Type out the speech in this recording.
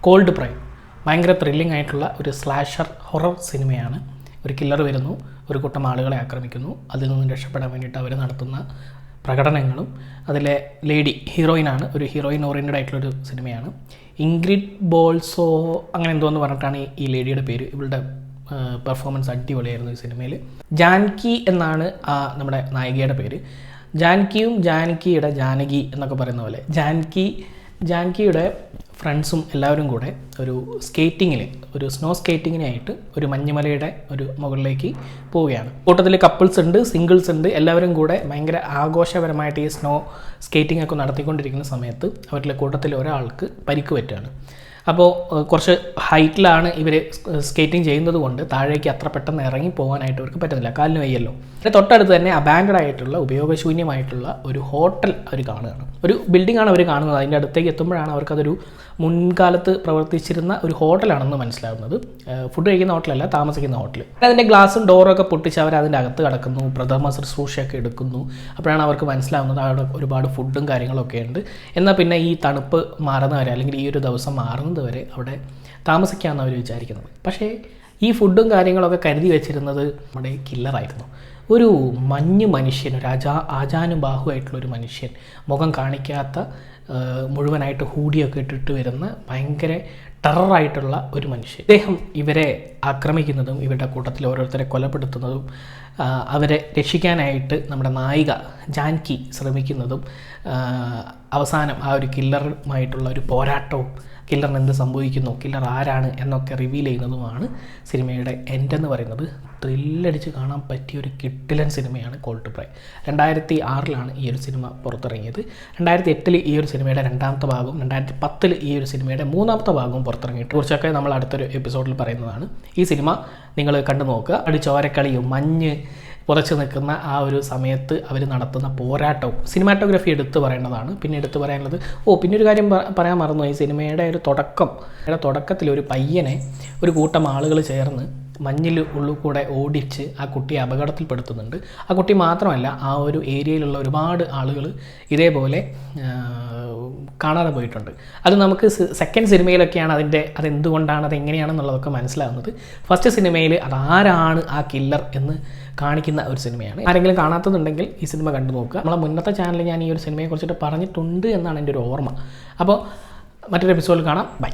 Called prime ഭയങ്കര thrilling ആയിട്ടുള്ള ഒരു സ്ലാഷർ ഹൊറർ സിനിമയാണ് ഒരു കില്ലർ വരുന്നു. ഒരു കൂട്ടം ആളുകളെ ആക്രമിക്കുന്നു. അതിൽ നിന്നും രക്ഷപ്പെടാൻ വേണ്ടിയിട്ട് അവർ നടത്തുന്ന പ്രകടനങ്ങളും അതിലെ ലേഡി ഹീറോയിനാണ് ഒരു ഹീറോയിൻ ഓറിയന്റഡ് ആയിട്ടുള്ളൊരു സിനിമയാണ് ഇംഗ്രിഡ് ബോൾസോ അങ്ങനെ എന്തോ എന്ന് പറഞ്ഞിട്ടാണ് ഈ- ലേഡിയുടെ പേര്. ഇവളുടെ പെർഫോമൻസ് അടിപൊളിയായിരുന്നു ഈ സിനിമയിൽ ജാൻകി എന്നാണ് ആ നമ്മുടെ നായികയുടെ പേര്. ജാൻകിയും ജാനകിയുടെ ജാനകി എന്നൊക്കെ പറയുന്ന പോലെ. ജാൻകി ജാൻകിയുടെ ഫ്രണ്ട്സും എല്ലാവരും കൂടെ ഒരു സ്കേറ്റിങ്ങിൽ ഒരു സ്നോ സ്കേറ്റിങ്ങിനായിട്ട് ഒരു മഞ്ഞുമലയുടെ ഒരു മുകളിലേക്ക് പോവുകയാണ്. കൂട്ടത്തിൽ കപ്പിൾസ് ഉണ്ട് സിംഗിൾസ് ഉണ്ട്. എല്ലാവരും കൂടെ ഭയങ്കര ആഘോഷപരമായിട്ട് ഈ സ്നോ സ്കേറ്റിംഗ് ഒക്കെ നടത്തിക്കൊണ്ടിരിക്കുന്ന സമയത്ത് അവരുടെ കൂട്ടത്തിൽ ഒരാൾക്ക് പരിക്ക് പറ്റുകയാണ്. അപ്പോൾ കുറച്ച് ഹൈറ്റിലാണ് ഇവർ സ്കേറ്റിംഗ് ചെയ്യുന്നത് കൊണ്ട് താഴേക്ക് അത്ര പെട്ടെന്ന് ഇറങ്ങി പോകാനായിട്ട് അവർക്ക് പറ്റുന്നില്ല കാലിന് വയ്യല്ലോ. അതിന് തൊട്ടടുത്ത് തന്നെ അബാൻഡഡ് ആയിട്ടുള്ള ഉപയോഗശൂന്യമായിട്ടുള്ള ഒരു ഹോട്ടൽ അവർ കാണുകയാണ്. ഒരു ബിൽഡിംഗ് ആണ് അവർ കാണുന്നത്. അതിന്റെ അടുത്തേക്ക് എത്തുമ്പോഴാണ് അവർക്കതൊരു മുൻകാലത്ത് പ്രവർത്തിച്ചിരുന്ന ഒരു ഹോട്ടലാണെന്ന് മനസ്സിലാവുന്നത്. ഫുഡ് കഴിക്കുന്ന ഹോട്ടലല്ല താമസിക്കുന്ന ഹോട്ടൽ അതിന്റെ ഗ്ലാസും ഡോറും ഒക്കെ പൊട്ടിച്ച് അവർ അതിന്റെ അകത്ത് കിടക്കുന്നു. പ്രഥമ ശുശ്രൂഷയൊക്കെ എടുക്കുന്നു. അപ്പോഴാണ് അവർക്ക് മനസ്സിലാവുന്നത് അവിടെ ഒരുപാട് ഫുഡും കാര്യങ്ങളൊക്കെ ഉണ്ട്. എന്നാൽ പിന്നെ ഈ തണുപ്പ് മാറുന്നവരെ അല്ലെങ്കിൽ ഈ ഒരു ദിവസം മാറുന്നത് വരെ അവിടെ താമസിക്കാമെന്ന് അവർ വിചാരിക്കുന്നത് പക്ഷേ ഈ ഫുഡും കാര്യങ്ങളൊക്കെ കരുതി വെച്ചിരുന്നത് നമ്മുടെ കില്ലറായിരുന്നു ഒരു മഞ്ഞ് മനുഷ്യൻ ഒരു അജാ ആജാനുബാഹുവായിട്ടുള്ള ഒരു മനുഷ്യൻ മുഖം കാണിക്കാത്ത മുഴുവനായിട്ട് ഹൂഡിയൊക്കെ ഇട്ടിട്ട് വരുന്ന ഭയങ്കര ടെററായിട്ടുള്ള ഒരു മനുഷ്യൻ. അദ്ദേഹം ഇവരെ ആക്രമിക്കുന്നതും ഇവരുടെ കൂട്ടത്തിൽ ഓരോരുത്തരെ കൊലപ്പെടുത്തുന്നതും അവരെ രക്ഷിക്കാനായിട്ട് നമ്മുടെ നായിക ജാൻകി ശ്രമിക്കുന്നതും അവസാനം ആ ഒരു കില്ലറുമായിട്ടുള്ള ഒരു പോരാട്ടവും കില്ലറിന് എന്ത് സംഭവിക്കുന്നു കില്ലർ ആരാണ് എന്നൊക്കെ റിവീൽ ചെയ്യുന്നതുമാണ് സിനിമയുടെ എൻഡ് എന്ന് പറയുന്നത്. ത്രില്ലടിച്ച് കാണാൻ പറ്റിയ ഒരു കിട്ടിലൻ സിനിമയാണ് കോൾട്ട് പ്രൈ രണ്ടായിരത്തി ആറിലാണ് ഈ ഒരു സിനിമ പുറത്തിറങ്ങിയത്. രണ്ടായിരത്തി എട്ടിൽ ഈ ഒരു സിനിമയുടെ രണ്ടാമത്തെ ഭാഗവും രണ്ടായിരത്തി പത്തിൽ ഈ ഒരു സിനിമയുടെ മൂന്നാമത്തെ ഭാഗവും പുറത്തിറങ്ങിയിട്ട് കുറിച്ചൊക്കെ നമ്മൾ അടുത്തൊരു എപ്പിസോഡിൽ പറയുന്നതാണ്. ഈ സിനിമ നിങ്ങൾ കണ്ടു നോക്കുക. അടി ചോരക്കളിയും മഞ്ഞ് പുതച്ചു നിൽക്കുന്ന ആ ഒരു സമയത്ത് അവർ നടത്തുന്ന പോരാട്ടവും സിനിമാറ്റോഗ്രഫി എടുത്തു പറയേണ്ടതാണ് പിന്നെ എടുത്തു പറയാനുള്ളത് ഓ പിന്നെ ഒരു കാര്യം പറയാൻ മറന്നു ഈ സിനിമയുടെ ഒരു തുടക്കം തുടക്കത്തിൽ ഒരു പയ്യനെ ഒരു കൂട്ടം ആളുകൾ ചേർന്ന് മഞ്ഞിൽ ഉള്ളിൽ കൂടെ ഓടിച്ച് ആ കുട്ടിയെ അപകടത്തിൽപ്പെടുത്തുന്നുണ്ട്. ആ കുട്ടി മാത്രമല്ല ആ ഒരു ഏരിയയിലുള്ള ഒരുപാട് ആളുകൾ ഇതേപോലെ കാണാതെ പോയിട്ടുണ്ട്. അത് നമുക്ക് സെക്കൻഡ് സിനിമയിലൊക്കെയാണ് അതിന്റെ അതെന്തുകൊണ്ടാണ് അത് എങ്ങനെയാണെന്നുള്ളതൊക്കെ മനസ്സിലാവുന്നത്. ഫസ്റ്റ് സിനിമയിൽ അതാരാണ് ആ കില്ലർ എന്ന് കാണിക്കുന്ന ഒരു സിനിമയാണ് ആരെങ്കിലും കാണാത്തതുണ്ടെങ്കിൽ ഈ സിനിമ കണ്ടു നോക്കുക. നമ്മളെ മുന്നത്തെ ചാനലിൽ ഞാൻ ഈ ഒരു സിനിമയെക്കുറിച്ചിട്ട് പറഞ്ഞിട്ടുണ്ട് എന്നാണ് എന്റെ ഒരു ഓർമ്മ. അപ്പോൾ മറ്റൊരു എപ്പിസോഡിൽ കാണാം. ബൈ